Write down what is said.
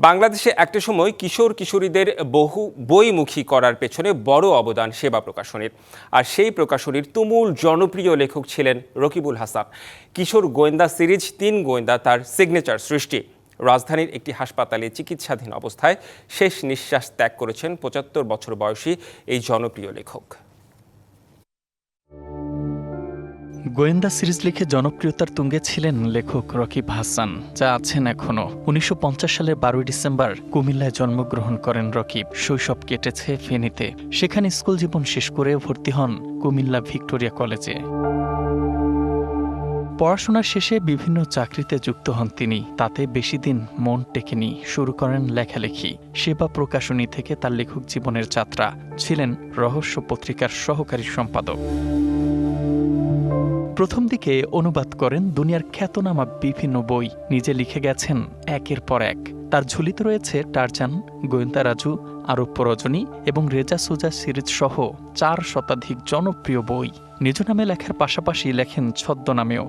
বাংলাদেশে একটা সময় কিশোর কিশোরীদের বহু বইমুখী করার পেছনে বড় অবদান সেবা প্রকাশনীর। আর সেই প্রকাশনীর তুমুল জনপ্রিয় লেখক ছিলেন রকিবুল হাসান। কিশোর গোয়েন্দা সিরিজ তিন গোয়েন্দা তার সিগনেচার সৃষ্টি। রাজধানীর একটি হাসপাতালে চিকিৎসাধীন অবস্থায় শেষ নিঃশ্বাস ত্যাগ করেছেন পঁচাত্তর বছর বয়সী এই জনপ্রিয় লেখক। গোয়েন্দা সিরিজ লিখে জনপ্রিয়তার তুঙ্গে ছিলেন লেখক রকিব হাসান, যা আছেন এখনও উনিশশো পঞ্চাশ সালের বারোই ডিসেম্বর কুমিল্লায় জন্মগ্রহণ করেন রকিব। শৈশব কেটেছে ফেনীতে। সেখানে স্কুল জীবন শেষ করে ভর্তি হন কুমিল্লা ভিক্টোরিয়া কলেজে। পড়াশোনার শেষে বিভিন্ন চাকরিতে যুক্ত হন তিনি। তাতে বেশি দিন মন টেকেনি। শুরু করেন লেখালেখি। সেবা প্রকাশনী থেকে তার লেখক জীবনের যাত্রা। ছিলেন রহস্য পত্রিকার সহকারী সম্পাদক। প্রথম দিকে অনুবাদ করেন দুনিয়ার খ্যাতনামা বিভিন্ন বই। নিজে লিখে গেছেন একের পর এক। তার ঝুলিতে রয়েছে টারজান, গোয়েন্দা রাজু আরব্য রজনী এবং রেজা সুজা সিরিজ সহ চার শতাধিক জনপ্রিয় বই। নিজ নামে লেখার পাশাপাশি লেখেন ছদ্মনামেও।